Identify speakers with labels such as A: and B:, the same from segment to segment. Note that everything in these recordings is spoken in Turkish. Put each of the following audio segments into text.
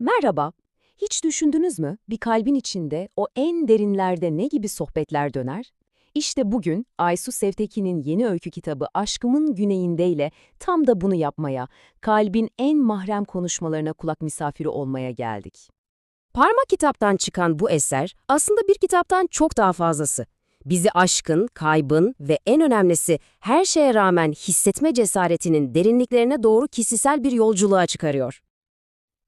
A: Merhaba. Hiç düşündünüz mü bir kalbin içinde o en derinlerde ne gibi sohbetler döner? İşte bugün Aysu Sevteki'nin yeni öykü kitabı Aşkımın Güneyinde ile tam da bunu yapmaya, kalbin en mahrem konuşmalarına kulak misafiri olmaya geldik.
B: Parmak kitaptan çıkan bu eser aslında bir kitaptan çok daha fazlası. Bizi aşkın, kaybın ve en önemlisi her şeye rağmen hissetme cesaretinin derinliklerine doğru kişisel bir yolculuğa çıkarıyor.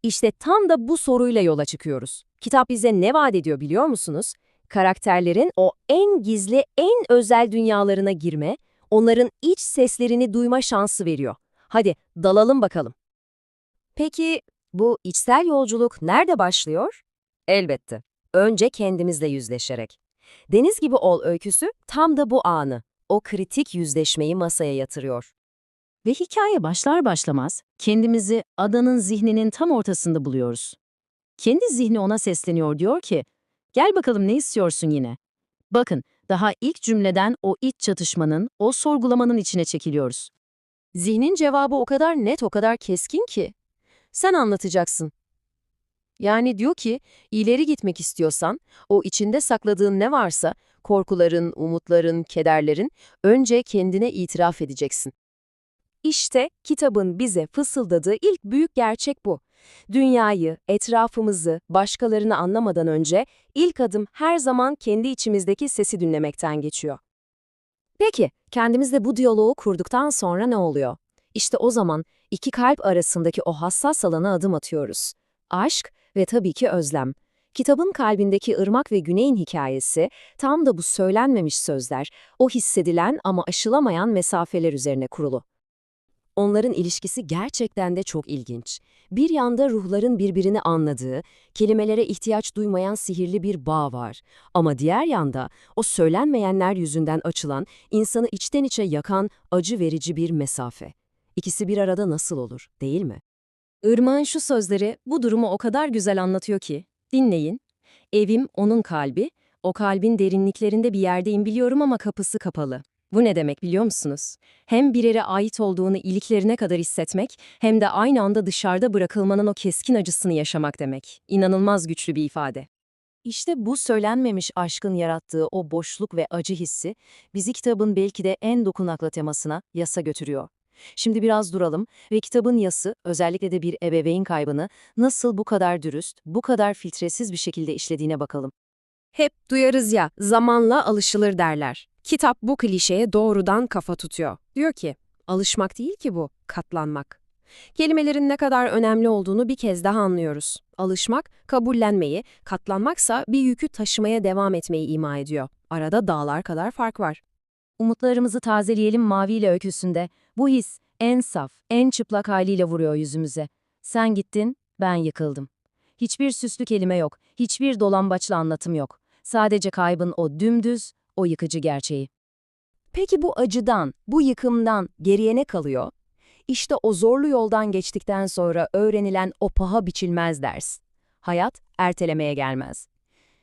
A: İşte tam da bu soruyla yola çıkıyoruz. Kitap bize ne vaat ediyor biliyor musunuz? Karakterlerin o en gizli, en özel dünyalarına girme, onların iç seslerini duyma şansı veriyor. Hadi dalalım bakalım.
B: Peki bu içsel yolculuk nerede başlıyor? Elbette. Önce kendimizle yüzleşerek. Deniz gibi ol öyküsü tam da bu anı, o kritik yüzleşmeyi masaya yatırıyor.
C: Ve hikaye başlar başlamaz kendimizi adanın zihninin tam ortasında buluyoruz. Kendi zihni ona sesleniyor diyor ki, gel bakalım ne istiyorsun yine? Bakın, daha ilk cümleden o iç çatışmanın, o sorgulamanın içine çekiliyoruz.
A: Zihnin cevabı o kadar net, o kadar keskin ki. Sen anlatacaksın. Yani diyor ki, ileri gitmek istiyorsan, o içinde sakladığın ne varsa, korkuların, umutların, kederlerin, önce kendine itiraf edeceksin. İşte kitabın bize fısıldadığı ilk büyük gerçek bu. Dünyayı, etrafımızı, başkalarını anlamadan önce ilk adım her zaman kendi içimizdeki sesi dinlemekten geçiyor. Peki, kendimizle bu diyaloğu kurduktan sonra ne oluyor? İşte o zaman iki kalp arasındaki o hassas alana adım atıyoruz. Aşk ve tabii ki özlem. Kitabın kalbindeki ırmak ve güneyin hikayesi tam da bu söylenmemiş sözler, o hissedilen ama aşılamayan mesafeler üzerine kurulu. Onların ilişkisi gerçekten de çok ilginç. Bir yanda ruhların birbirini anladığı, kelimelere ihtiyaç duymayan sihirli bir bağ var. Ama diğer yanda o söylenmeyenler yüzünden açılan, insanı içten içe yakan, acı verici bir mesafe. İkisi bir arada nasıl olur, değil mi?
C: Irmak'ın şu sözleri bu durumu o kadar güzel anlatıyor ki. Dinleyin. Evim onun kalbi, o kalbin derinliklerinde bir yerdeyim biliyorum ama kapısı kapalı. Bu ne demek biliyor musunuz? Hem bir yere ait olduğunu iliklerine kadar hissetmek, hem de aynı anda dışarıda bırakılmanın o keskin acısını yaşamak demek. İnanılmaz güçlü bir ifade.
A: İşte bu söylenmemiş aşkın yarattığı o boşluk ve acı hissi bizi kitabın belki de en dokunaklı temasına yasa götürüyor. Şimdi biraz duralım ve kitabın yası, özellikle de bir ebeveyn kaybını nasıl bu kadar dürüst, bu kadar filtresiz bir şekilde işlediğine bakalım.
B: Hep duyarız ya, zamanla alışılır derler. Kitap bu klişeye doğrudan kafa tutuyor. Diyor ki, alışmak değil ki bu, katlanmak. Kelimelerin ne kadar önemli olduğunu bir kez daha anlıyoruz. Alışmak, kabullenmeyi, katlanmaksa bir yükü taşımaya devam etmeyi ima ediyor. Arada dağlar kadar fark var.
C: Umutlarımızı tazeleyelim maviyle öyküsünde. Bu his en saf, en çıplak haliyle vuruyor yüzümüze. Sen gittin, ben yıkıldım. Hiçbir süslü kelime yok, hiçbir dolambaçlı anlatım yok. Sadece kaybın o dümdüz, o yıkıcı gerçeği.
A: Peki bu acıdan, bu yıkımdan geriye ne kalıyor? İşte o zorlu yoldan geçtikten sonra öğrenilen o paha biçilmez ders. Hayat ertelemeye gelmez.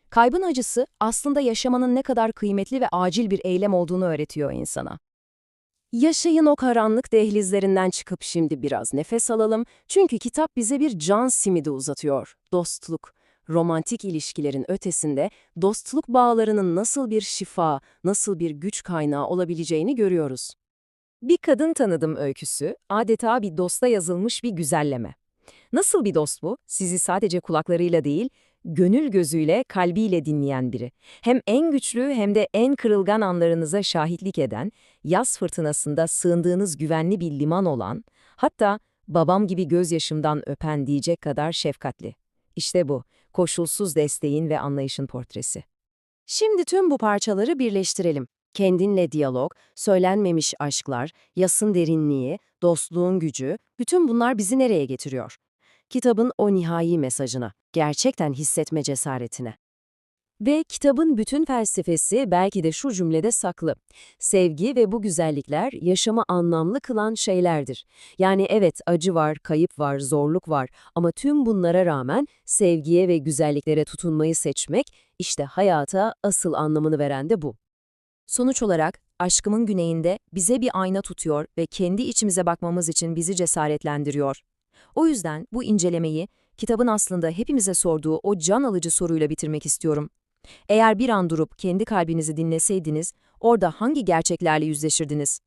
A: Kaybın acısı aslında yaşamanın ne kadar kıymetli ve acil bir eylem olduğunu öğretiyor insana. Yaşayın o karanlık dehlizlerinden çıkıp şimdi biraz nefes alalım çünkü kitap bize bir can simidi uzatıyor. Dostluk, romantik ilişkilerin ötesinde dostluk bağlarının nasıl bir şifa, nasıl bir güç kaynağı olabileceğini görüyoruz. Bir kadın tanıdım öyküsü, adeta bir dosta yazılmış bir güzelleme. Nasıl bir dost bu? Sizi sadece kulaklarıyla değil, gönül gözüyle, kalbiyle dinleyen biri. Hem en güçlü hem de en kırılgan anlarınıza şahitlik eden, yaz fırtınasında sığındığınız güvenli bir liman olan, hatta babam gibi gözyaşımdan öpen diyecek kadar şefkatli. İşte bu, koşulsuz desteğin ve anlayışın portresi. Şimdi tüm bu parçaları birleştirelim. Kendinle diyalog, söylenmemiş aşklar, yasın derinliği, dostluğun gücü, bütün bunlar bizi nereye getiriyor? Kitabın o nihai mesajına, gerçekten hissetme cesaretine. Ve kitabın bütün felsefesi belki de şu cümlede saklı. Sevgi ve bu güzellikler yaşamı anlamlı kılan şeylerdir. Yani evet acı var, kayıp var, zorluk var ama tüm bunlara rağmen sevgiye ve güzelliklere tutunmayı seçmek işte hayata asıl anlamını veren de bu. Sonuç olarak aşkımın güneyinde bize bir ayna tutuyor ve kendi içimize bakmamız için bizi cesaretlendiriyor. O yüzden bu incelemeyi kitabın aslında hepimize sorduğu o can alıcı soruyla bitirmek istiyorum. Eğer bir an durup kendi kalbinizi dinleseydiniz, orada hangi gerçeklerle yüzleşirdiniz?